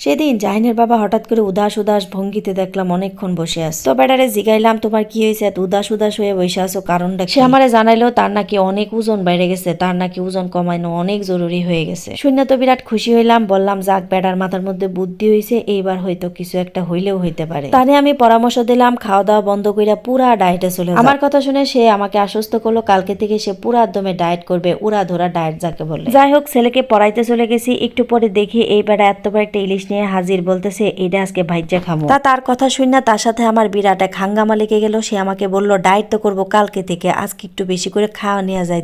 সেদিন জাহিনের বাবা হঠাৎ করে উদাস উদাস ভঙ্গিতে দেখলাম অনেকক্ষণ বসে আছে। তো বেটারে জিগাইলাম তোমার কি হয়েছে? এত উদাস উদাস হয়ে বসে আছো কারণটা? সে আমারে জানাইলো তার নাকি অনেক ওজন বাইরে গেছে তার নাকি ওজন কমানো অনেক জরুরি হয়ে গেছে। শূন্য তো বিরাট খুশি হইলাম বললাম যাক বেটার মাথার মধ্যে বুদ্ধি হয়েছে এইবার হয়তো কিছু একটা হইলেও হইতে পারে। তানে আমি পরামর্শ দিলাম খাওয়া দাওয়া বন্ধ কইরা পুরা ডায়েটে চলে। আমার কথা শুনে সে আমাকে আশ্বস্ত করল কালকে থেকে সে পুরা দমে ডায়েট করবে উড়া ধরা ডায়েট যাকে বলে। যাই হোক ছেলেকে পড়াইতে চলে গেছি একটু পরে দেখি এই বেড়া এত বড় একটা ইলিশ নিয়ে হাজির বলতেছে এটা আজকে ভাইজা খামো তা তার কথা শুন না তার সাথে আমার বিরাট এক হাঙ্গামা লেগে গেল। সে আমাকে বলল ডায়েট তো করব কালকে থেকে আজকে একটু বেশি করে খাওয়া নেওয়া যায়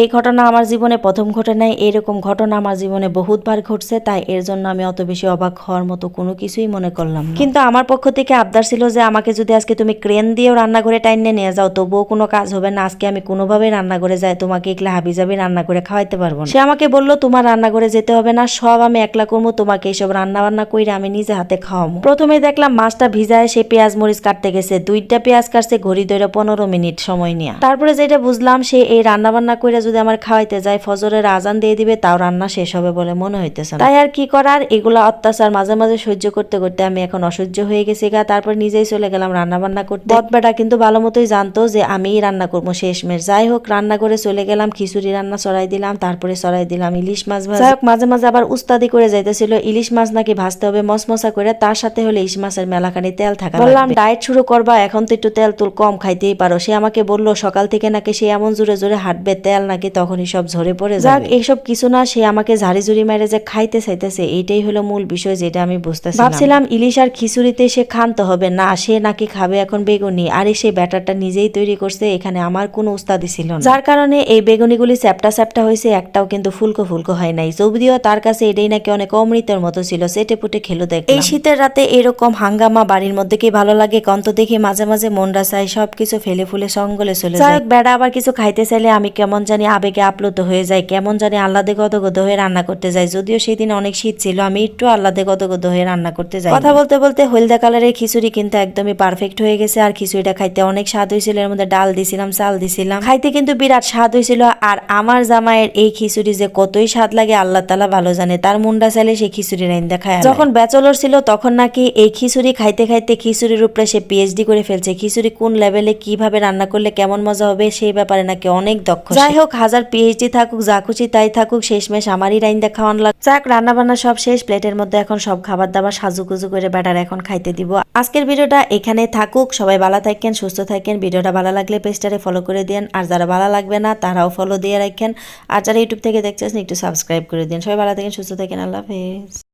এই ঘটনা আমার জীবনে প্রথম ঘটে নাই। এরকম ঘটনা আমার জীবনে বহুতবার ঘটছে তাই এর জন্য আমি অত বেশি অবাক হওয়ার মতো কোনো কিছুই মনে করলাম না। কিন্তু আমার পক্ষ থেকে আবদার ছিল যে আমাকে যদি আজকে তুমি ক্রেন দিয়েও রান্নাঘরে টাইনে নিয়ে যাও তবুও কোনো কাজ হবে না। আজকে আমি কোনোভাবেই রান্নাঘরে যাই তোমাকে একলা হাবি যাবি রান্না করে খাওয়াইতে পারব না। সে আমাকে বলল তোমার রান্নাঘরে যেতে হবে না সব আমি একলা করব তোমাকে এইসব রান্না বান্না কইরা আমি নিজে হাতে খাওয়াবো প্রথমে দেখলাম মাছটা ভিজায় সে পেঁয়াজ মরিচ কাটতে গেছে। দুইটা পেঁয়াজ কাটছে ঘড়ি ধরে পনেরো মিনিট সময় নিয়ে। তারপরে যেটা বুঝলাম, সে এই রান্না বান্না করে যদি আমার খাওয়াইতে যায়, ফজরের আজান দিয়ে দিবে, তাও রান্না শেষ হবে বলে মনে হইতেছে তাই আর কি করার? এগুলা অত্যাচার মাঝে মাঝে সহ্য করতে করতে আমি এখন অসহ্য হয়ে গেছি গা। তারপর নিজেই চলে গেলাম রান্না বান্না করতে। বদবেটা কিন্তু ভালো মতোই জানতো যে আমিই রান্না করব শেষমেশ। যাই হোক, রান্না করে চলে গেলাম, খিচুড়ি রান্না চড়াই দিলাম, তারপরে চড়াই দিলাম ইলিশ মাছ যাই মাঝে মাঝে আবার উস্তাদি করে যাইতেছিল, ইলিশ মাছ নাকি ভাজতে হবে মসমসা করে তার সাথে হলে ইলিশ মাছের মেলাখানি তেল থাকা বললাম ডায়েট শুরু করবা এখন তো একটু তেল তুল কম খাইতেই পারো। সে আমাকে বলল সকাল থেকে নাকি সে এমন জোরে জোরে হাঁটবে তেল নাকি তখনই সব ঝরে পড়ে যাক এইসব কিছু না সে আমাকে ঝাড়ি ঝুড়ি মেরে যে খাইতে চাইতেছে এইটাই হলো মূল বিষয় যেটা আমি বুঝতেছি ভাবছিলাম ইলিশ আর খিচুড়িতে সে খানতে হবে না সে নাকি খাবে এখন বেগুনি। আর এই সেই ব্যাটারটা নিজেই তৈরি করছে এখানে আমার কোনো উস্তাদি ছিল না। যার কারণে এই বেগুনিগুলি চ্যাপটা চ্যাপটা হয়েছে একটাও কিন্তু ফুলকো ফুলকো হয় নাই। যদিও তার কাছে এটাই নাকি অনেক অমৃতের মতো ছিল সেটে পুটে খেলো দেখ এই শীতের রাতে এরকম হাঙ্গামা বাড়ির মধ্যে কি ভালো লাগে? কন্ত দেখি মাঝে মাঝে মনটা চাই সবকিছু ফেলে ফুলে সঙ্গলে চলে যায়। বেড়া আবার কিছু খাইতে চাইলে আমি কেমন জানি আবেগে আপ্লুত হয়ে যাই কেমন জানি আল্লাদে গদগদ হয়ে রান্না করতে যাই। যদিও সেদিন অনেক শীত ছিল আমি একটু আল্লাদে গদগদ হয়ে রান্না করতে যাই কথা বলতে বলতে হলদা কালারের খিচুড়ি কিন্তু একদমই পারফেক্ট হয়ে গেছে আর খিচুড়িটা খাইতে অনেক স্বাদ হয়েছিল। এর মধ্যে ডাল দিছিলাম চাল দিছিলাম। খাইতে কিন্তু বিরাট স্বাদ হয়েছিল আর আমার জামাইয়ের এই খিচুড়ি যে কতই স্বাদ লাগে আল্লাহ তালা ভালো জানে। তার মুন্ডা চাইলে সেই খিচুড়ি রাইন দেখায় যখন ব্যাচলর ছিল তখন নাকি এই খিচুড়ি খাইতে খাইতে খিচুড়ির উপরে সে পিএইচডি করে ফেলছে। খিচুড়ি কোন লেভেলে কীভাবে রান্না করলে কেমন মজা হবে সেই ব্যাপারে নাকি অনেক দক্ষ যাই হোক হাজার পিএইচডি থাকুক যা খুশি তাই থাকুক শেষমেশ আমারই রাইন দেখাওয়ান লাগ যাক রান্না বান্না সব শেষ প্লেটের মধ্যে এখন সব খাবার দাবার সাজুগুজু করে ব্যাটার এখন খাইতে দিব। আজকের ভিডিওটা এখানে থাকুক সবাই ভালো থাকেন সুস্থ থাকেন ভিডিওটা ভালো লাগলে পেজটারে ফলো করে দেন আর যারা ভালো লাগবে না তারাও ফলো দিয়ে রাখেন। আর যারা ইউটিউব থেকে দেখছেন একটু সাবস্ক্রাইব করে দিন। সবাই ভালো থাকেন সুস্থ থাকেন আল্লাহ হাফেজ।